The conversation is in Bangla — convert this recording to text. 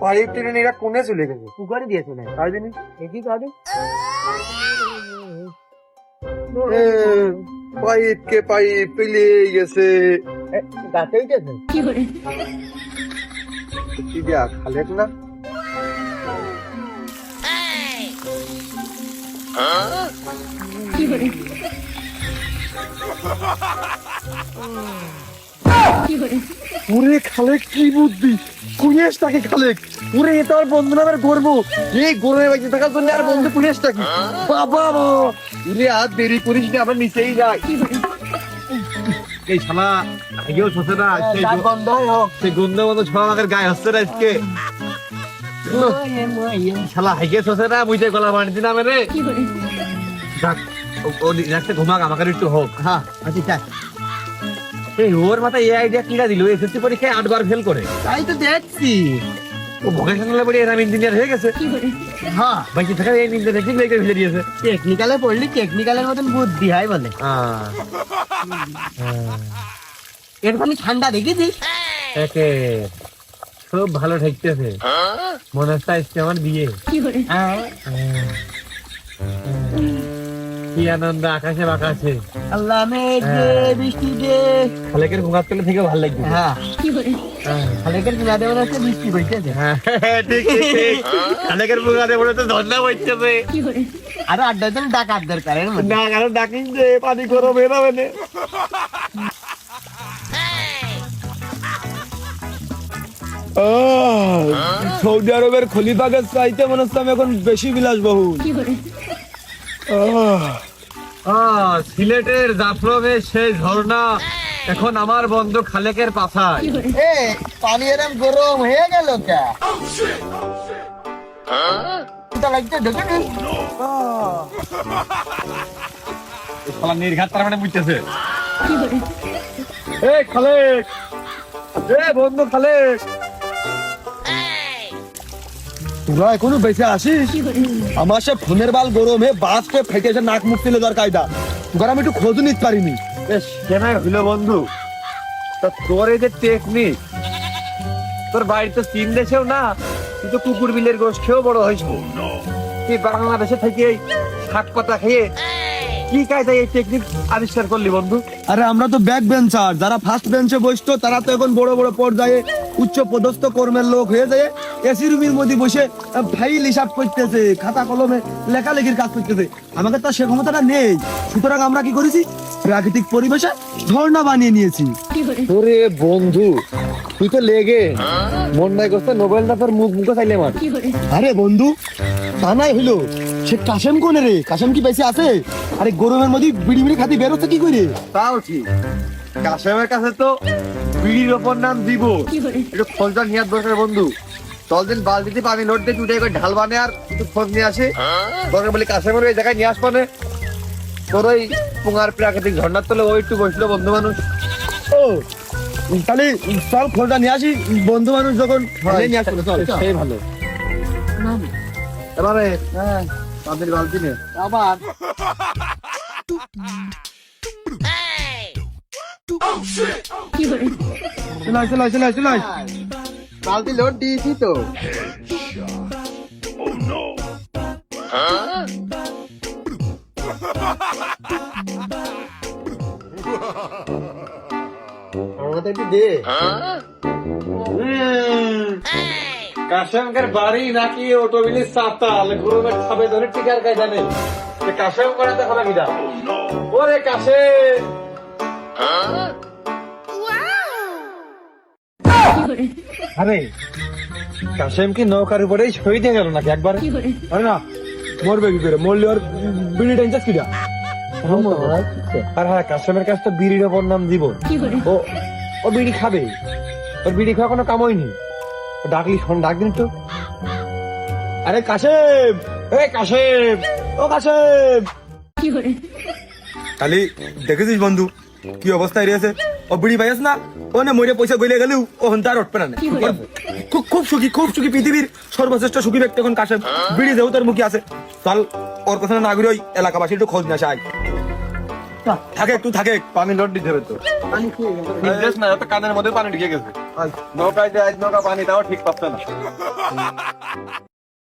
পাইপ টেনে এরা কোনে চলে গেছে। পুকুরে দিয়েছে না তাই জানি দেখি কাটে এ, পাইপ কে পাইপ পেলে গেছে। গাছে উঠেছে? কি দিয়া খালেক না? ওরে খালেক, কি বুদ্ধি? কুইয়েস তাকে খালেক? ওরে এটা আর বন্ধু গর্ব। এই থাকার জন্য আর বন্ধু কুইয়েস তাকে বাবা ওরে, আর দেরি করিস না নিচেই যাই এই শালা, আগেও ছোটে না সেই গন্ধ সেই গন্ধ মতো ছোড়া আমাদের গায়ে হচ্ছে না আজকে। শালা, হাইকে ছোটে না বুঝতে গলা আমি রে। ও- রাখতে ঘুমাক, আমাকে একটু হোক। হ্যাঁ আচ্ছা। এই ওর মাথায় এই আইডিয়া কিনা দিল? এসএসসি পরীক্ষায় আটবার ফেল করে। তাই তো দেখছি। ও ভোকেশনালে পড়ে এরম ইঞ্জিনিয়ার হয়ে গেছে। হ্যাঁ। বাকি থাকা এই ইঞ্জিনিয়ার ঠিক লেগে ফেলে দিয়েছে। টেকনিক্যালে পড়লি টেকনিক্যালের মতন বুদ্ধি হয় বলে। এরকম ঠান্ডা দেখেছিস? একে খুব ভালো ঠেকতেছে। মনে হচ্ছে আমার বিয়ে। হ্যাঁ। কি আনন্দ আকাশে বাকাশে আল্লাহ মেঘ দে বৃষ্টি দে খালেকের ঘুমাত করলে থেকে ভালো লাগবে। হ্যাঁ। হ্যাঁ। খালেকের বৃষ্টি বইতেছে হ্যাঁ, ঠিক ঠিক ঠিক খালেকের তো বইতেছে আরও আড্ডা দরকার এর না কারণ যে পানি গরম হয়ে যাবে না। সৌদি আরবের খলিফাকে চাইতে মনে হচ্ছে আমি এখন বেশি বিলাসবহুল। আহ, আহ, সিলেটের জাফলংয়ের সেই ঝর্ণা এখন আমার বন্ধু খালেকের পাশায় এ পানি এরম গরম হয়ে গেল কে? শালা নির্ঘাত তার মানে বুঝতেছে এ খালেক! এ বন্ধু খালেক! তোরা এখনও বেঁচে আসিস আমার সে ফোনের বাল গরমে বাসকে ফেটে এসে নাক মুখ তুলে দেওয়ার কায়দা। তোর আমি একটু খোঁজ নিতে পারিনি। বেশ কেনাই হইল বন্ধু? তা তোর এই যে টেকনিক তোর বাড়িতে চীন দেশেও না তুই তো কুকুর বিলের খেয়েও বড় হয়েছ। তুই বাংলাদেশে থেকে শাক পাতা খেয়ে কি কায়দায় এই টেকনিক আবিষ্কার করলি বন্ধু? আরে আমরা তো ব্যাক বেঞ্চার যারা ফার্স্ট বেঞ্চে বসতো তারা তো এখন বড় বড় পর্যায়ে উচ্চ পদস্থ কর্মের লোক হয়ে যায়। এসি রুমের মধ্যে বসে ফাইল হিসাব করতেছে খাতা কলমে লেখালেখির কাজ করতেছে। আমাকে তো সে ক্ষমতাটা নেই। সুতরাং আমরা কি করেছি? প্রাকৃতিক পরিবেশে ঝর্ণা বানিয়ে নিয়েছি। ওরে বন্ধু তুই তো লেগে। মন নাই করছে নোবেলটা তোর মুখ মুখে চাইলে মার। আরে বন্ধু তা নাই হইল। সে কাশেম কোনে রে? কাশেম কি বেশি আছে? আরে গরমের মধ্যে বিড়ি বিড়ি খাতি বেরোচ্ছে কি করে? তাও ঠিক। কাশেমের কাছে তো বিড়ির ওপর নাম দিব। একটু খোঁজটা নিয়ে দরকার বন্ধু। চল দিন বালতিতে পানি লোড দিয়ে উঠে করে ঢাল বানে আর একটু খোঁজ নিয়ে আসে। দরকার বলে কাশেমের ওই জায়গায় নিয়ে আসবানে তোর ওই পুঙার প্রাকৃতিক ঝর্ণার তলে ওই একটু বসল বন্ধু মানুষ। ও তাহলে চল খোঁজটা নিয়ে আসি। বন্ধু মানুষ যখন তাহলে নিয়ে আসব চল চল। সেই ভালো। এবারে হ্যাঁ। পানির বালতি নে আবার। বালতি লোড দিয়েছি তো। আমাকে দে। কাশেমকের বাড়ি নাকি অটোবিলের চাতাল গরমের খাবে ধরে টিকার কায়দা নেই কাশেম করে দেখো না কিনা ওরে কাশেম আরে কাশেম কি নৌকার উপরেই শহীদ হয়ে গেল নাকি একবার? আরে না মরবে কি করে? মরলে ওর বিড়ি টেনচাস কিটা আর হ্যাঁ কাশেমের কাছে তো বিড়ির ওপর নাম দিব। ও ও বিড়ি খাবে। ওর বিড়ি খাওয়া কোনো কাম হয়নি ও ডাকলি শোন ডাক দিন তো আরে কাশেম এ কাশেম ও কাশেম। খালি দেখেছিস বন্ধু? কি অবস্থা এরিয়াছে ও বিড়ি পাইস না? ও না মরে পয়সা গলে গেলেও ও হন তার উঠবে না খুব খুব সুখী খুব সুখী পৃথিবীর সর্বশ্রেষ্ঠ সুখী ব্যক্তি এখন কাশেম। বিড়ি দেও তার মুখে আছে। চল ওর কথা না ঘুরে ওই এলাকাবাসী একটু খোঁজ না চাই থাকে একটু থাকে পানি লোড দিতে হবে তো। নির্দেশ না তো কানের মধ্যে পানি ঢুকে গেছে। নৌকায় যে আজ নৌকা পানি দাও ঠিক পাচ্ছে না।